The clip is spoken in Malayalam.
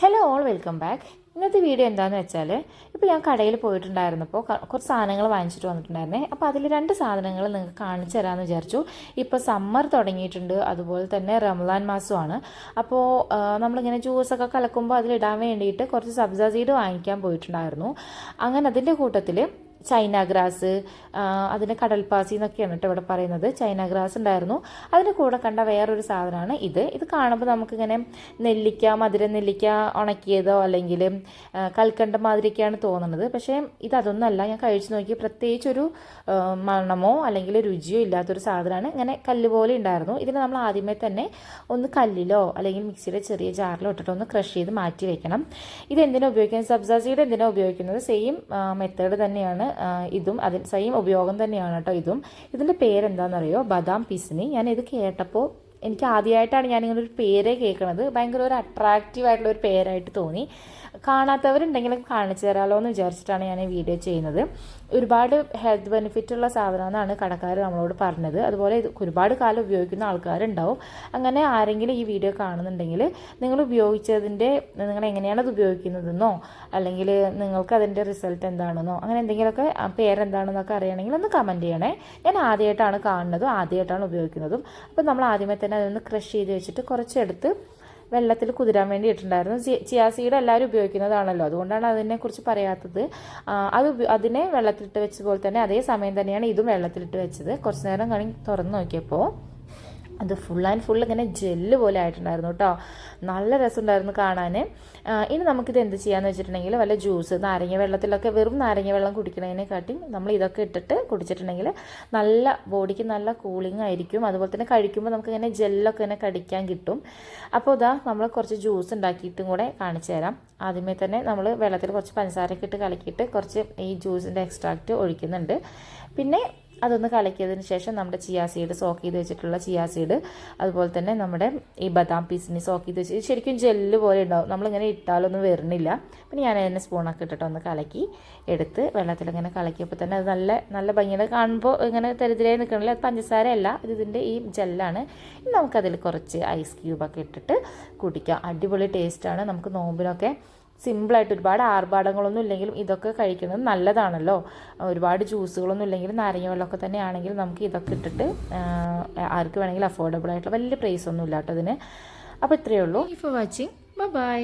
ഹലോ ഓൾ വെൽക്കം ബാക്ക് ഇന്നത്തെ വീഡിയോ എന്താണെന്ന് വെച്ചാൽ ഇപ്പോൾ ഞാൻ കടയിൽ പോയിട്ടുണ്ടായിരുന്നപ്പോൾ കുറച്ച് സാധനങ്ങൾ വാങ്ങിച്ചിട്ട് വന്നിട്ടുണ്ടായിരുന്നേ. അപ്പോൾ അതിൽ രണ്ട് സാധനങ്ങൾ നിങ്ങൾക്ക് കാണിച്ചു തരാമെന്ന് വിചാരിച്ചു. ഇപ്പോൾ സമ്മർ തുടങ്ങിയിട്ടുണ്ട്. അതുപോലെ തന്നെ റംലാൻ മാസമാണ്. അപ്പോൾ നമ്മളിങ്ങനെ ജ്യൂസൊക്കെ കലക്കുമ്പോൾ അതിലിടാൻ വേണ്ടിയിട്ട് കുറച്ച് സബ്സാ സീഡ് വാങ്ങിക്കാൻ പോയിട്ടുണ്ടായിരുന്നു. അങ്ങനെ അതിന്റെ കൂട്ടത്തിൽ ചൈന ഗ്രാസ് അതിന് കടൽപ്പാസി എന്നൊക്കെയാണ് കേട്ടോ ഇവിടെ പറയുന്നത്. ചൈന ഗ്രാസ് ഉണ്ടായിരുന്നു. അതിന് കൂടെ കണ്ട വേറൊരു സാധനമാണ് ഇത്. ഇത് കാണുമ്പോൾ നമുക്കിങ്ങനെ നെല്ലിക്ക മധുര നെല്ലിക്ക ഉണക്കിയതോ അല്ലെങ്കിൽ കൽക്കണ്ട മാതിരിയൊക്കെയാണ് തോന്നുന്നത്. പക്ഷേ ഇത് അതൊന്നുമല്ല ഞാൻ കഴിച്ചു നോക്കി. പ്രത്യേകിച്ച് ഒരു മണമോ അല്ലെങ്കിൽ രുചിയോ ഇല്ലാത്തൊരു സാധനമാണ്. ഇങ്ങനെ കല്ല് പോലെ ഉണ്ടായിരുന്നു. ഇതിന് നമ്മൾ ആദ്യമേ തന്നെ ഒന്ന് കല്ലിലോ അല്ലെങ്കിൽ മിക്സിയുടെ ചെറിയ ജാറിലോ ഇട്ടിട്ട് ഒന്ന് ക്രഷ് ചെയ്ത് മാറ്റി വെക്കണം. ഇത് എന്തിനാ ഉപയോഗിക്കുന്നത്? സബ്സാസിയുടെ എന്തിനാ ഉപയോഗിക്കുന്നത്? സെയിം മെത്തേഡ് തന്നെയാണ്. ഇതും അതിന് സെയിം ഉപയോഗം തന്നെയാണ് കേട്ടോ ഇതും. ഇതിന്റെ പേരെന്താണെന്നറിയോ ബദാം പിസിനി. ഞാൻ ഇത് കേട്ടപ്പോൾ എനിക്ക് ആദ്യമായിട്ടാണ് ഞാനിങ്ങനെ ഒരു പേര് കേൾക്കണത്. ഭയങ്കര ഒരു അട്രാക്റ്റീവ് ആയിട്ടുള്ള ഒരു പേരായിട്ട് തോന്നി. കാണാത്തവരുണ്ടെങ്കിൽ കാണിച്ചു തരാമല്ലോ എന്ന് വിചാരിച്ചിട്ടാണ് ഞാൻ ഈ വീഡിയോ ചെയ്യുന്നത്. ഒരുപാട് ഹെൽത്ത് ബെനിഫിറ്റ് ഉള്ള സാധനമെന്നാണ് കടക്കാർ നമ്മളോട് പറഞ്ഞത്. അതുപോലെ ഇത് ഒരുപാട് കാലം ഉപയോഗിക്കുന്ന ആൾക്കാരുണ്ടാവും. അങ്ങനെ ആരെങ്കിലും ഈ വീഡിയോ കാണുന്നുണ്ടെങ്കിൽ നിങ്ങൾ ഉപയോഗിച്ചതിന്റെ നിങ്ങൾ എങ്ങനെയാണ് അത് ഉപയോഗിക്കുന്നതെന്നോ അല്ലെങ്കിൽ നിങ്ങൾക്ക് അതിന്റെ റിസൾട്ട് എന്താണെന്നോ അങ്ങനെ എന്തെങ്കിലുമൊക്കെ പേരെന്താണെന്നൊക്കെ അറിയണമെങ്കിൽ ഒന്ന് കമന്റ് ചെയ്യണേ. ഞാൻ ആദ്യമായിട്ടാണ് കാണുന്നതും ആദ്യമായിട്ടാണ് ഉപയോഗിക്കുന്നതും. അപ്പോൾ നമ്മൾ ആദ്യമേ തന്നെ അതൊന്ന് ക്രഷ് ചെയ്ത് വെച്ചിട്ട് കുറച്ചെടുത്ത് വെള്ളത്തിൽ കുതിരാൻ വേണ്ടി ഇട്ടിട്ടുണ്ടായിരുന്നു ചിയാ സീഡ് എല്ലാവരും ഉപയോഗിക്കുന്നതാണല്ലോ. അതുകൊണ്ടാണ് അതിനെക്കുറിച്ച് പറയാത്തത്. അത് അതിനെ വെള്ളത്തിലിട്ട് വെച്ചതുപോലെ പോലെ തന്നെ അതേ സമയം തന്നെയാണ് ഇതും വെള്ളത്തിലിട്ട് വെച്ചത്. കുറച്ച് നേരം കഴിഞ്ഞ് തുറന്ന് നോക്കിയപ്പോൾ അത് ഫുൾ ആൻഡ് ഫുൾ ഇങ്ങനെ ജെല്ല് പോലെ ആയിട്ടുണ്ടായിരുന്നു കേട്ടോ നല്ല രസമുണ്ടായിരുന്നു കാണാൻ ഇനി നമുക്കിത് എന്ത് ചെയ്യാന്ന് വെച്ചിട്ടുണ്ടെങ്കിൽ വല്ല ജ്യൂസ് നാരങ്ങ വെള്ളത്തിലൊക്കെ വെറും നാരങ്ങ വെള്ളം കുടിക്കുന്നതിനെക്കാട്ടി നമ്മൾ ഇതൊക്കെ ഇട്ടിട്ട് കുടിച്ചിട്ടുണ്ടെങ്കിൽ നല്ല ബോഡിക്ക് നല്ല കൂളിംഗ് ആയിരിക്കും. അതുപോലെ തന്നെ കഴിക്കുമ്പോൾ നമുക്ക് ഇങ്ങനെ ജെല്ലൊക്കെ ഇങ്ങനെ കടിക്കാൻ കിട്ടും. അപ്പോൾ ഇതാ നമ്മൾ കുറച്ച് ജ്യൂസ് ഉണ്ടാക്കിയിട്ടും കൂടെ കാണിച്ചു തരാം. ആദ്യമേ തന്നെ നമ്മൾ വെള്ളത്തിൽ കുറച്ച് പഞ്ചസാരയൊക്കെ ഇട്ട് കലക്കിയിട്ട് കുറച്ച് ഈ ജ്യൂസിന്റെ എക്സ്ട്രാക്റ്റ് ഒഴിക്കുന്നുണ്ട്. പിന്നെ അതൊന്ന് കലക്കിയതിന് ശേഷം നമ്മുടെ ചിയാ സീഡ് സോക്ക് ചെയ്ത് വെച്ചിട്ടുള്ള ചിയാ സീഡ് അതുപോലെ തന്നെ നമ്മുടെ ഈ ബദാം പീസിന് സോക്ക് ചെയ്ത് വെച്ച് ശരിക്കും ജെല്ല് പോലെ ഉണ്ടാവും. നമ്മളിങ്ങനെ ഇട്ടാലൊന്നും വരുന്നില്ല. പിന്നെ ഞാൻ അതിനെ സ്പൂണൊക്കെ ഇട്ടിട്ട് ഒന്ന് കലക്കി എടുത്ത് വെള്ളത്തിൽ ഇങ്ങനെ കലക്കിയപ്പോൾ തന്നെ അത് നല്ല നല്ല ഭംഗിയുടെ കാണുമ്പോൾ ഇങ്ങനെ തെരുതിരായി നിൽക്കണില്ല. അത് പഞ്ചസാരയല്ല ഇത് ഇതിന്റെ ഈ ജെല്ലാണ് നമുക്കതിൽ കുറച്ച് ഐസ് ക്യൂബൊക്കെ ഇട്ടിട്ട് കുടിക്കാം. അടിപൊളി ടേസ്റ്റാണ് നമുക്ക് നോമ്പിനൊക്കെ സിമ്പിളായിട്ട് ഒരുപാട് ആർഭാടങ്ങളൊന്നും ഇല്ലെങ്കിലും ഇതൊക്കെ കഴിക്കുന്നത് നല്ലതാണല്ലോ. ഒരുപാട് ജ്യൂസുകളൊന്നും ഇല്ലെങ്കിലും നാരങ്ങ വെള്ളമൊക്കെ തന്നെ ആണെങ്കിൽ നമുക്ക് ഇതൊക്കെ ഇട്ടിട്ട് ആർക്ക് വേണമെങ്കിലും അഫോർഡബിൾ ആയിട്ടുള്ള വലിയ പ്രൈസ് ഒന്നും ഇല്ല ഇതിന് അപ്പോൾ ഇത്രയേ ഉള്ളൂ. For watching bye